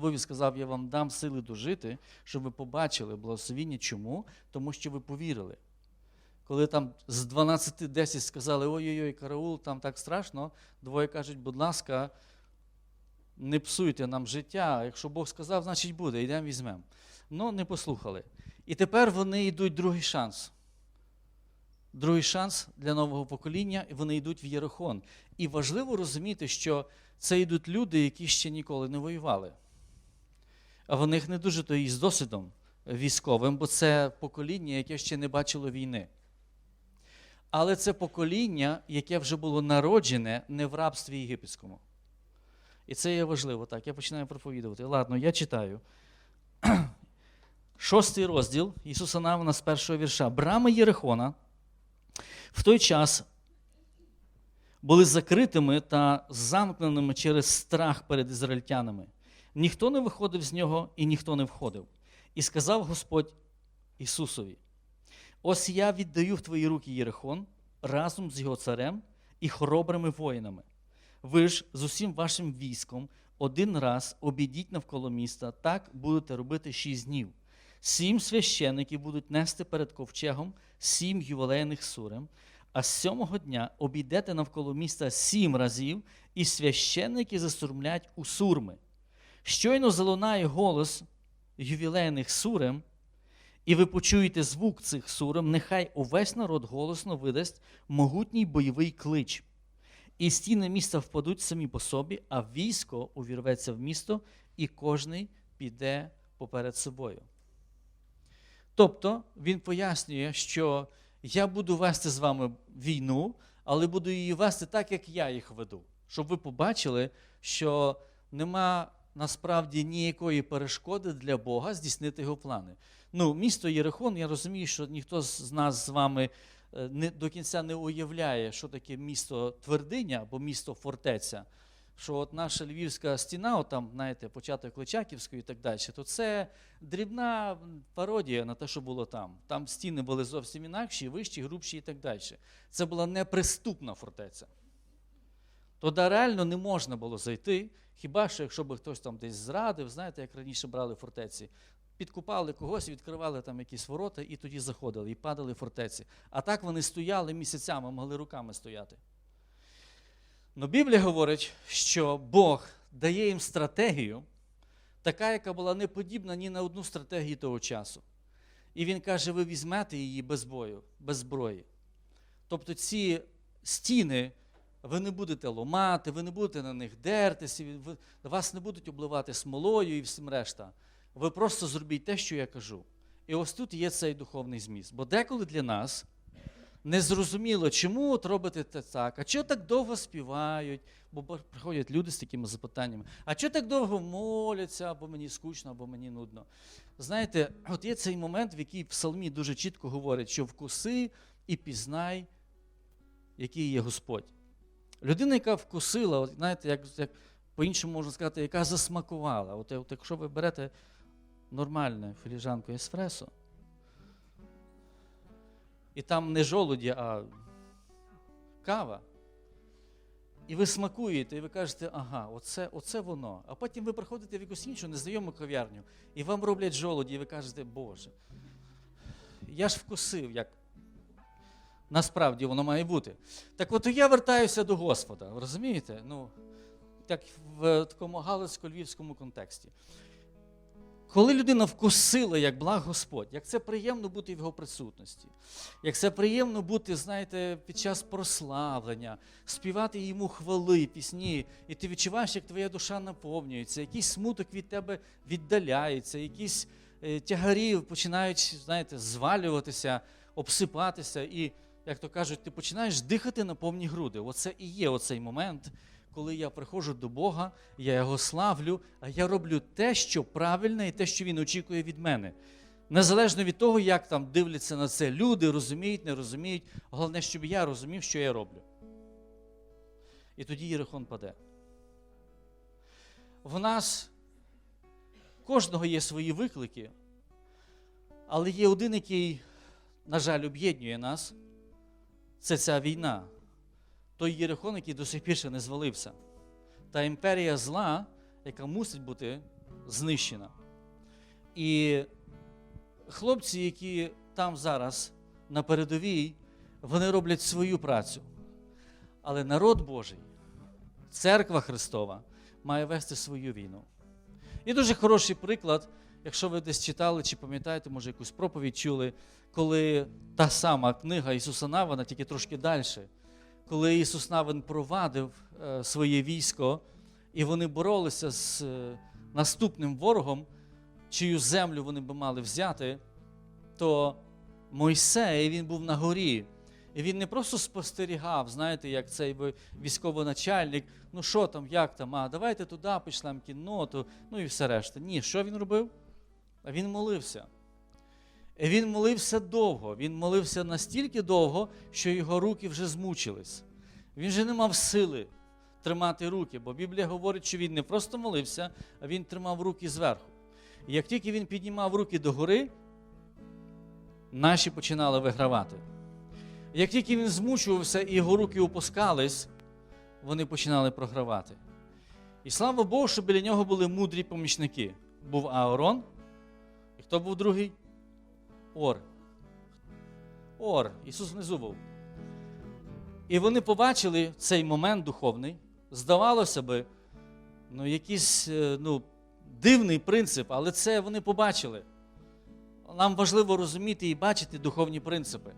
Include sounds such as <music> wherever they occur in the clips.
слові сказав, я вам дам сили дожити, щоб ви побачили благословіння. Чому? Тому що ви повірили. Коли там з 12 10 сказали, ой-ой-ой, караул, там так страшно, двоє кажуть, будь ласка, не псуйте нам життя. Якщо Бог сказав, значить буде, йдемо візьмемо. Ну, не послухали. І тепер вони йдуть другий шанс. Другий шанс для нового покоління, і вони йдуть в Єрихон. І важливо розуміти, що це йдуть люди, які ще ніколи не воювали. В них не дуже то і з досвідом військовим, бо це покоління, яке ще не бачило війни. Але це покоління, яке вже було народжене не в рабстві єгипетському. І це є важливо. Так, я починаю проповідувати. Ладно, я читаю. <clears throat> Шостий розділ Ісуса Навина з першого вірша. Брами Єрихона в той час були закритими та замкненими через страх перед ізраїльтянами. Ніхто не виходив з нього і ніхто не входив. І сказав Господь Ісусові: Ось я віддаю в твої руки Єрихон разом з його царем і хоробрими воїнами. Ви ж з усім вашим військом один раз обійдіть навколо міста, так будете робити шість днів. Сім священиків будуть нести перед ковчегом сім ювілейних сурем, а з сьомого дня обійдете навколо міста сім разів, і священники засурмлять у сурми. Щойно залунає голос ювілейних сурем, і ви почуєте звук цих сурем, нехай увесь народ голосно видасть могутній бойовий клич. І стіни міста впадуть самі по собі, а військо увірветься в місто, і кожний піде поперед собою. Тобто він пояснює, що я буду вести з вами війну, але буду її вести так, як я їх веду. Щоб ви побачили, що нема насправді ніякої перешкоди для Бога здійснити його плани. Ну, місто Єрихон, я розумію, що ніхто з нас з вами е, не, до кінця не уявляє, що таке місто твердиня або місто фортеця. Що от наша львівська стіна, от там, знаєте, початок Личаківської і так далі, то це дрібна пародія на те, що було там. Там стіни були зовсім інакші, вищі, грубші і так далі. Це була неприступна фортеця. Туди реально не можна було зайти, хіба що якщо би хтось там десь зрадив, знаєте, як раніше брали фортеці, підкупали когось, відкривали там якісь ворота і тоді заходили, і падали фортеці. А так вони стояли місяцями, могли руками стояти. Но Біблія говорить, що Бог дає їм стратегію, така, яка була не подібна ні на одну стратегію того часу. І він каже: ви візьмете її без бою, без зброї. Тобто ці стіни ви не будете ломати, ви не будете на них дертися, ви, вас не будуть обливати смолою і всім решта. Ви просто зробіть те, що я кажу. І ось тут є цей духовний зміст. Бо деколи для нас незрозуміло, чому от робите те так, а чого так довго співають, бо приходять люди з такими запитаннями, а чого так довго моляться, або мені скучно, або мені нудно. Знаєте, от є цей момент, в який псалмі дуже чітко говорить, що вкуси і пізнай, який є Господь. Людина, яка вкусила, от, знаєте, як, як по-іншому можна сказати, яка засмакувала. От, от якщо ви берете нормальну філіжанку еспресо, і там не жолуді, а кава. І ви смакуєте, і ви кажете, ага, оце, оце воно. А потім ви приходите в якусь іншу незнайому кав'ярню, і вам роблять жолуді, і ви кажете, Боже, я ж вкусив, як насправді воно має бути. Так от я вертаюся до Господа, розумієте? Ну, так в такому галицько-львівському контексті. Коли людина вкусила, як благ Господь, як це приємно бути в його присутності, як це приємно бути, знаєте, під час прославлення, співати йому хвали, пісні, і ти відчуваєш, як твоя душа наповнюється, якийсь смуток від тебе віддаляється, якісь е, тягарі починають, знаєте, звалюватися, обсипатися, і, як то кажуть, ти починаєш дихати на повні груди. Оце і є оцей момент, коли я приходжу до Бога, я його славлю, а я роблю те, що правильне, і те, що він очікує від мене. Незалежно від того, як там дивляться на це люди, розуміють, не розуміють. Головне, щоб я розумів, що я роблю. І тоді Єрихон паде. В нас кожного є свої виклики, але є один, який, на жаль, об'єднує нас. Це ця війна той Єрихон, який до сих пір ще не звалився. Та імперія зла, яка мусить бути знищена. І хлопці, які там зараз на передовій, вони роблять свою працю. Але народ Божий, церква Христова, має вести свою війну. І дуже хороший приклад, якщо ви десь читали чи пам'ятаєте, може, якусь проповідь чули, коли та сама книга Ісуса Навина, тільки трошки далі, коли Ісус Навин провадив е, своє військо, і вони боролися з е, наступним ворогом, чию землю вони би мали взяти, то Мойсей він був на горі. І він не просто спостерігав, знаєте, як цей військовоначальник, ну що там, як там, а давайте туди пішлемо кінноту, ну і все решта. Ні, що він робив? Він молився. Він молився довго. Він молився настільки довго, що його руки вже змучились. Він вже не мав сили тримати руки, бо Біблія говорить, що він не просто молився, а він тримав руки зверху. І як тільки він піднімав руки догори, наші починали вигравати. Як тільки він змучувався і його руки опускались, вони починали програвати. І слава Богу, що біля нього були мудрі помічники. Був Аарон. І хто був другий? Ор. Ор. Ісус внизу був. І вони побачили цей момент духовний. Здавалося би, ну, якийсь е, ну, дивний принцип, але це вони побачили. Нам важливо розуміти і бачити духовні принципи,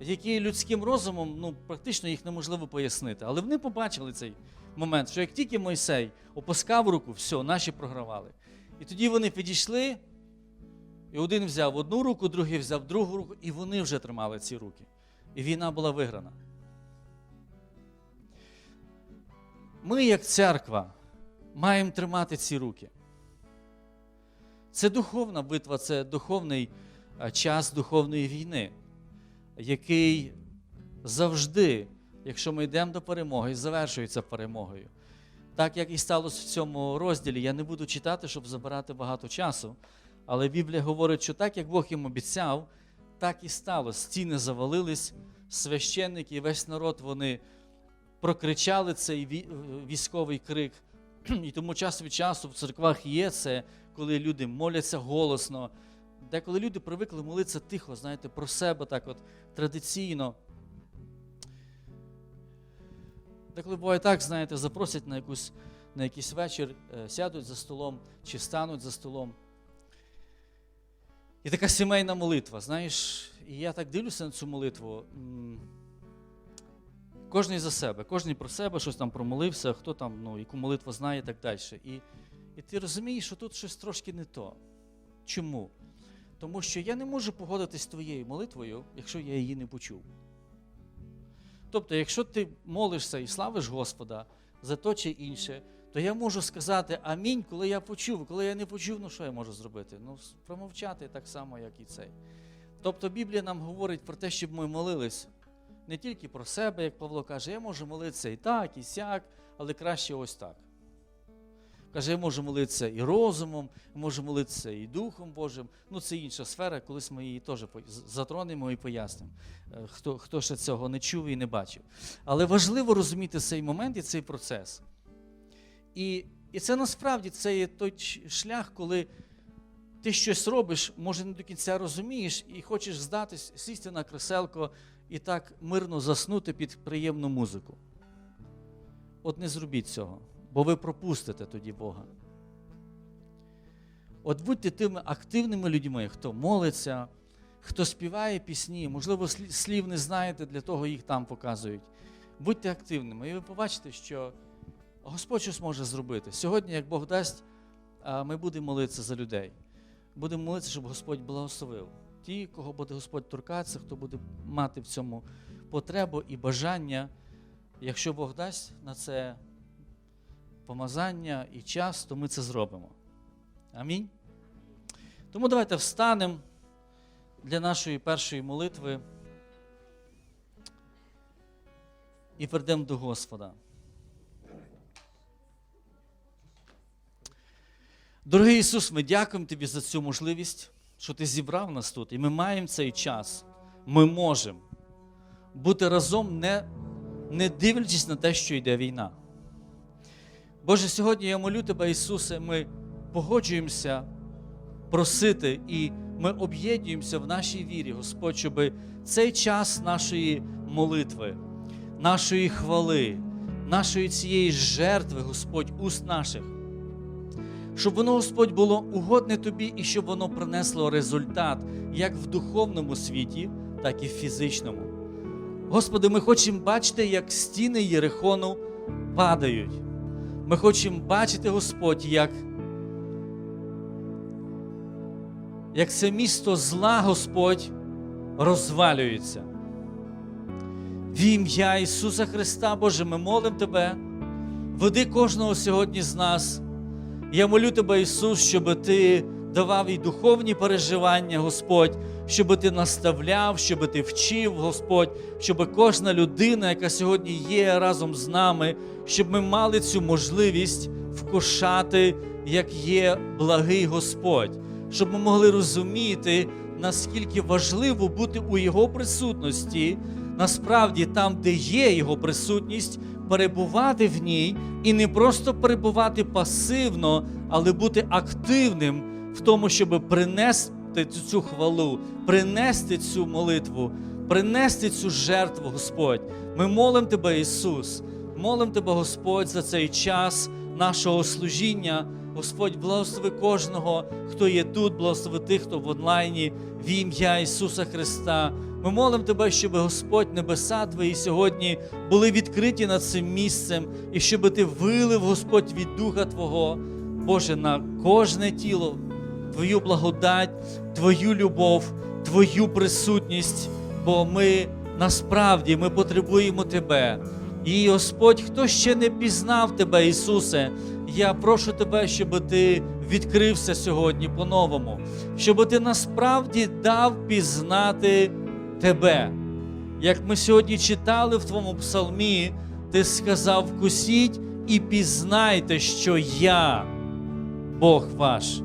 які людським розумом ну, практично їх неможливо пояснити. Але вони побачили цей момент, що як тільки Мойсей опускав руку, все, наші програвали. І тоді вони підійшли, і один взяв одну руку, другий взяв другу руку, і вони вже тримали ці руки. І війна була виграна. Ми, як церква, маємо тримати ці руки. Це духовна битва, це духовний час духовної війни, який завжди, якщо ми йдемо до перемоги, завершується перемогою. Так як і сталося в цьому розділі, я не буду читати, щоб забирати багато часу. Але Біблія говорить, що так, як Бог їм обіцяв, так і сталося. Стіни завалились, священники і весь народ вони прокричали цей військовий крик. <clears throat> І тому час від часу в церквах є це, коли люди моляться голосно. Деколи люди привикли молитися тихо, знаєте, про себе так от традиційно. Деколи буває так, знаєте, запросять на, якусь, на якийсь вечір, е, сядуть за столом чи стануть за столом. І така сімейна молитва, знаєш, і я так дивлюся на цю молитву. Кожний за себе, кожен про себе щось там промолився, хто там, ну, яку молитву знає і так далі. І, і ти розумієш, що тут щось трошки не то. Чому? Тому що я не можу погодитись з твоєю молитвою, якщо я її не почув. Тобто, якщо ти молишся і славиш Господа за то чи інше, то я можу сказати амінь, коли я почув. Коли я не почув, ну що я можу зробити? Ну, промовчати так само, як і цей. Тобто Біблія нам говорить про те, щоб ми молились не тільки про себе, як Павло каже, я можу молитися і так, і сяк, але краще ось так. Каже, я можу молитися і розумом, я можу молитися і Духом Божим. Ну, це інша сфера, колись ми її теж затронемо і пояснимо, е, хто, хто ще цього не чув і не бачив. Але важливо розуміти цей момент і цей процес. І, і це насправді це є той шлях, коли ти щось робиш, може не до кінця розумієш, і хочеш здатись, сісти на креселко і так мирно заснути під приємну музику. От не зробіть цього, бо ви пропустите тоді Бога. От будьте тими активними людьми, хто молиться, хто співає пісні, можливо, слів не знаєте, для того їх там показують. Будьте активними, і ви побачите, що Господь щось може зробити. Сьогодні, як Бог дасть, ми будемо молитися за людей. Будемо молитися, щоб Господь благословив. Ті, кого буде Господь торкатися, хто буде мати в цьому потребу і бажання, якщо Бог дасть на це помазання і час, то ми це зробимо. Амінь. Тому давайте встанемо для нашої першої молитви і прийдемо до Господа. Дорогий Ісус, ми дякуємо Тобі за цю можливість, що Ти зібрав нас тут, і ми маємо цей час. Ми можемо бути разом, не, не дивлячись на те, що йде війна. Боже, сьогодні я молю Тебе, Ісусе, ми погоджуємося просити, і ми об'єднуємося в нашій вірі, Господь, щоб цей час нашої молитви, нашої хвали, нашої цієї жертви, Господь, уст наших, щоб воно, Господь, було угодне тобі і щоб воно принесло результат як в духовному світі, так і в фізичному. Господи, ми хочемо бачити, як стіни Єрихону падають. Ми хочемо бачити, Господь, як, як це місто зла, Господь, розвалюється. В ім'я Ісуса Христа, Боже, ми молимо Тебе, веди кожного сьогодні з нас. Я молю Тебе, Ісус, щоб Ти давав і духовні переживання, Господь, щоб Ти наставляв, щоб Ти вчив, Господь, щоб кожна людина, яка сьогодні є разом з нами, щоб ми мали цю можливість вкушати, як є благий Господь, щоб ми могли розуміти, наскільки важливо бути у Його присутності, насправді там, де є Його присутність, перебувати в ній і не просто перебувати пасивно, але бути активним в тому, щоб принести цю, хвалу, принести цю молитву, принести цю жертву, Господь. Ми молимо Тебе, Ісус, молимо Тебе, Господь, за цей час нашого служіння. Господь, благослови кожного, хто є тут, благослови тих, хто в онлайні, в ім'я Ісуса Христа. Ми молимо Тебе, щоб Господь, небеса Твої сьогодні були відкриті над цим місцем, і щоб Ти вилив, Господь, від Духа Твого, Боже, на кожне тіло, Твою благодать, Твою любов, Твою присутність, бо ми насправді ми потребуємо Тебе. І Господь, хто ще не пізнав Тебе, Ісусе, я прошу Тебе, щоб Ти відкрився сьогодні по-новому, щоб Ти насправді дав пізнати Тебе. Як ми сьогодні читали в Твоєму псалмі, Ти сказав: вкусіть і пізнайте, що я Бог ваш.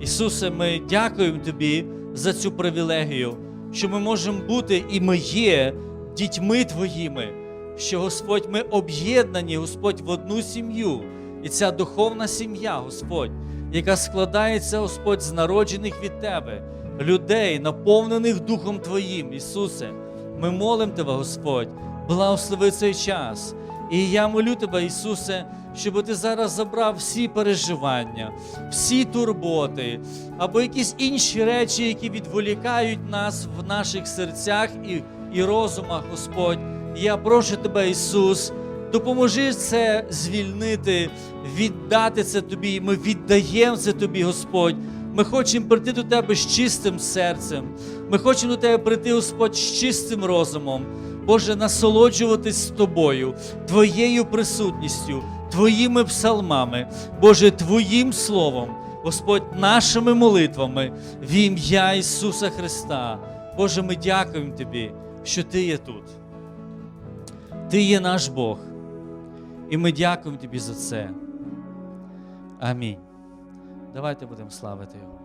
Ісусе, ми дякуємо Тобі за цю привілегію, що ми можемо бути і ми є дітьми Твоїми, що Господь, ми об'єднані, Господь, в одну сім'ю. І ця духовна сім'я, Господь, яка складається, Господь, з народжених від Тебе, людей, наповнених Духом Твоїм, Ісусе. Ми молимо Тебе, Господь, благослови цей час. І я молю Тебе, Ісусе, щоб Ти зараз забрав всі переживання, всі турботи або якісь інші речі, які відволікають нас в наших серцях і, і розумах, Господь. Я прошу Тебе, Ісус, допоможи це звільнити, віддати це Тобі. Ми віддаємо це Тобі, Господь. Ми хочемо прийти до Тебе з чистим серцем. Ми хочемо до Тебе прийти, Господь, з чистим розумом. Боже, насолоджуватись з Тобою, Твоєю присутністю, Твоїми псалмами, Боже, Твоїм Словом, Господь, нашими молитвами в ім'я Ісуса Христа. Боже, ми дякуємо Тобі, що Ти є тут. Ти є наш Бог. І ми дякуємо Тобі за це. Амінь. Давайте будемо славити Його.